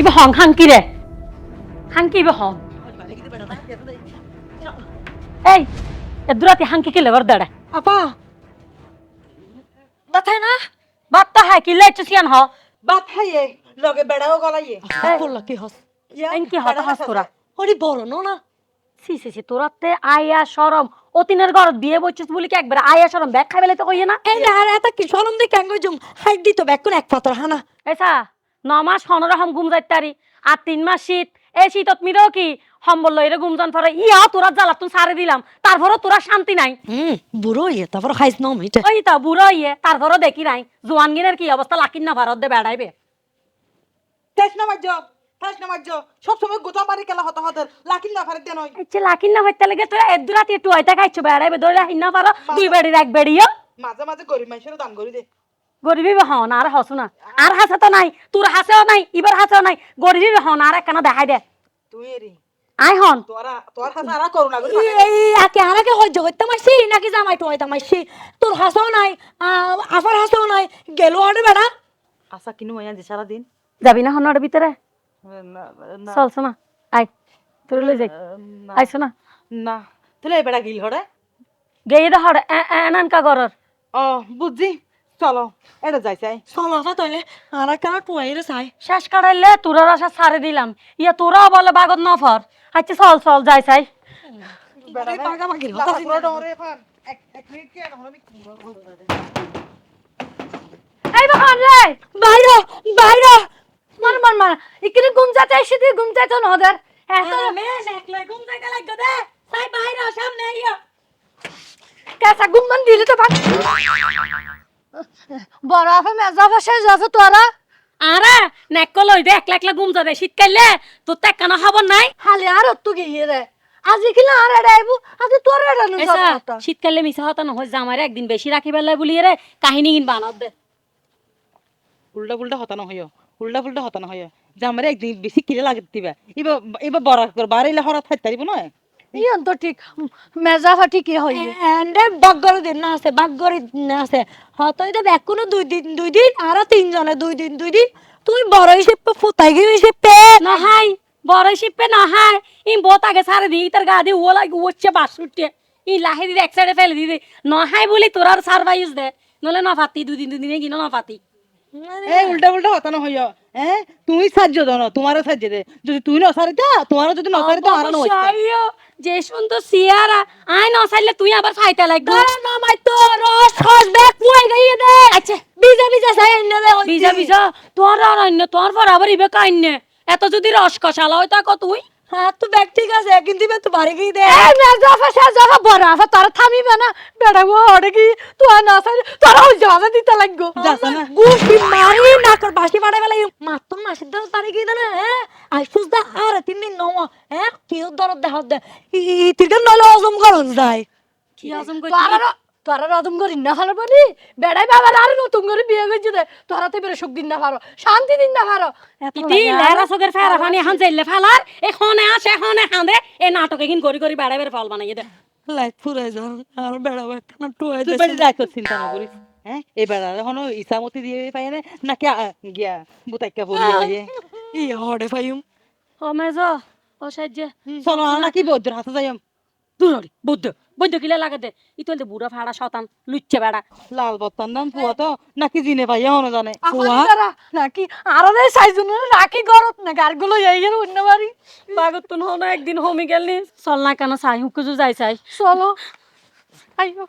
ইবে হং হাঙ্কি রে। হাঙ্কি ইবে হং। এই এদুরাতি হাঙ্কি কি লেবার দাঁড়া। আপা। বাতাই না? বাত্তা হাই কি লেচ সিয়ান হ। বাত খাইয়ে লগে বেড়াও গলাইয়ে। বললা কি হস? এনকি হতা হাস করা। ওরে বড় নো? সি সি তোরাতে আয়া শরম। অতিনের ঘর বিয়ে বইছিস বলি কি একবার আয়া শরম ব্যাগ খাইবেলে তো কইয়ে না? এই না আর এত কি সরম দি কেন জুম হাইট দিত বেকুন এক পাতর হানা। এসা ন মাস হনরহম গুম যাইতারি আর তিন মাস শীত। এই শীতত মিরও কি? সম্বল লইরে গুমজান ফরে ইয়া তোরা জ্বালা তুন সারে দিলাম। তারপরও তোরা শান্তি নাই। হুম বুড়ো ইয়ে তারপর খাইছ ন মিটে ওই তা বুড়ো ইয়ে তারপরও দেখি নাই। জোয়ানগিনের কি অবস্থা? লাকিন না ভারত দে বেড়াইবে। না মাজ্জ তেজ না মাজ্জ সব সময় গোটা বাড়ি কেলা হতে হতে লাকিন না ফারে দেন ইচ্ছে লাকিন না হইতে লাগে তোরা এদু রাতি একটু হইতে খাইছো বেড়াইবে ধরে হিন না পারো দুই বেড়ির এক বেড়িও? মাঝে মাঝে গরিব মানুষের দান করি দে। গরিবি হন আর হসু না। আর হাসে তো নাই তোর হাসেও নাই ইবার হাসেও নাই গরিবি হন আর একখানা দেখাই দে। তুই এরি। আই হন। তোরা তোর হাতে আর করুণা করি এই আকে আরাকে হজ্জ করতে মাসি নাকি জামাই টমাইতে মাসি তোর হাসাও নাই আহ, আফার হাসাও নাই গেল আরে বেড়া। আশা কিনু হইয়া দি দিন যাবি না হন ওর ভিতরে? চল শোনা আই তোর লই যাই। না। আইসো না। তুলে এবেড়া গিল হরে গেয়ে দে হর এনানকা গরর ও বুঝছি চলো এটা যাই চাই। চলো না তাইলে আর কেন টুয়াই রে চাই। শেষ কাটাইলে তোরার আশা ছাড়ে দিলাম। ইয়া তোরাও বলে বাগত নফর আচ্ছা চল চল যাই চাই। পাগামাগির লাফা পুরো ডরে ফান এক এক মিনিট কি এখন আমি এই বাহন রে বাইরে মার মার ঘুম যাতে এসে দিয়ে ঘুম যাইতো না ওদের। এত ঘুম যাইতে লাগবে দে। সাই বাইরে সামনে কেসা ঘুম মান দিলে তো ভাগ। বড় আফে মেজা বসে যাবে তোরা। আরে নেক লই দে একলা একলা ঘুম যাবে শীতকালে তোর তো একখানা খবর নাই। খালি আর তো গিয়ে রে। আজি কিলা আর আইবু আজি তোর এডা নো শীতকালে মিশা হতা না নহয় জামারে একদিন বেশি রাখি বেলায় বলি রে কাহিনী কিন বানাত দে। উল্টা পুল্টা হতানো হইও উল্টা পুল্টা হতানো জামারে একদিন বেশি কিলে লাগে দিবা। এবার এবার বড় করে বাড়িলে হরা থাকতে পারিব না? ইয়ান তো ঠিক মেজা ফাটি কি হই এন্ডে বাগগর দিন না আছে বাগগর দিন না আছে। হতই তো বেকুনো দুই দিন দুই দিন আর তিনজনে দুই দিন দুই দিন। তুই বড় হিসেবে ফুতাই গিয়ে হিসেবে নহাই বড় শিপে নহাই ইন বহুত আগে সারে দি তার গা দিয়ে ও লাগে উঠছে বাস উঠছে ই লাহে দিদি এক সাইডে ফেলে দিদি নহাই বলি তোর আর সারভাইজ দে। নলে না ফাতি দুদিন দুদিনে কিনা না ফাতি এই উল্টা হতানো হইও হ্যাঁ তুমি সাহায্য দাও না তোমারও সাহায্য দে। যদি তুই নসারিতা তোমারও যদি নসারিতা আর নয় যে সুন্দর সিয়ারা আই নসাইলে তুই আবার ফাইতে লাগবে। না মাই তো রস খস বেক পুয়াই গিয়ে দে। আচ্ছা। বিজা বিজা সাই এনে দে বিজা বিজা তোর আর অন্য তোর পর আবার ইবে কাইনে। এত যদি রস কষালা হয় তাকো তুই? হ্যাঁ তো ব্যাগ ঠিক আছে কিন্তু বে তো বাড়ি গিয়ে দে এই মেজা ফাসা যাবা বড় আফা তোর থামিবে না। বেড়া বেড়াবো ওটা কি তুই না সাই তোরা ওই জানা দিতে লাগবো। যাচ্ছে না। গুষ্টি মারি না কর বাসি বাড়াই বেলা মাত্র মাসের দশ তারিখ গিয়ে না হ্যাঁ? আইসুস দা আর তিন দিন নও হ্যাঁ? কি দরদ দেহ দে। ই তিরকে নলে হজম করন যায়। কি হজম তোরা তোরা রদম করি না ভালো বলি? বেড়াই বাবার আর নতুন করে বিয়ে করছে দে তোরা তো বেড়ে সুখ দিন না পারো শান্তি দিন না ইতি লেরা সগের ফেরা ফানি এখন যাইলে ফালার এখানে আসে এখানে হাঁদে এই নাটকে কিন করি করি বেড়াই বেড়ে ফল বানাই দে। লাইট ফুরাই যাও আর বেড়াবো একটা টুয়াই তুই বাড়ি যাইতো চিন্তা না করিস হ্যাঁ? এবার আর এখনও ইসামতি দিয়ে পাই না নাকি গিয়া বুতাইকা বলি আইয়ে ই হড়ে ফাইম। ও মেজ ও সাজ্জে চলো নাকি বৌদ্ধর হাতে যাইম। দূরড়ি বৌদ্ধ বুদ্ধ কিলা লাগে দে। ই তো বুড়া ফাড়া শতান লুচ্ছে বেড়া। লাল বত্তার দাম পুয়া তো নাকি জিনে পাই এখনও জানে। নাকি আরও দেয় সাইজুন রাখি গরত না গারগুলো যাই গেল অন্য বাড়ি। পাগত তো হন একদিন হোমি গেলনি চল না কেন চাই হুকুজু যাই চাই চলো। আইও।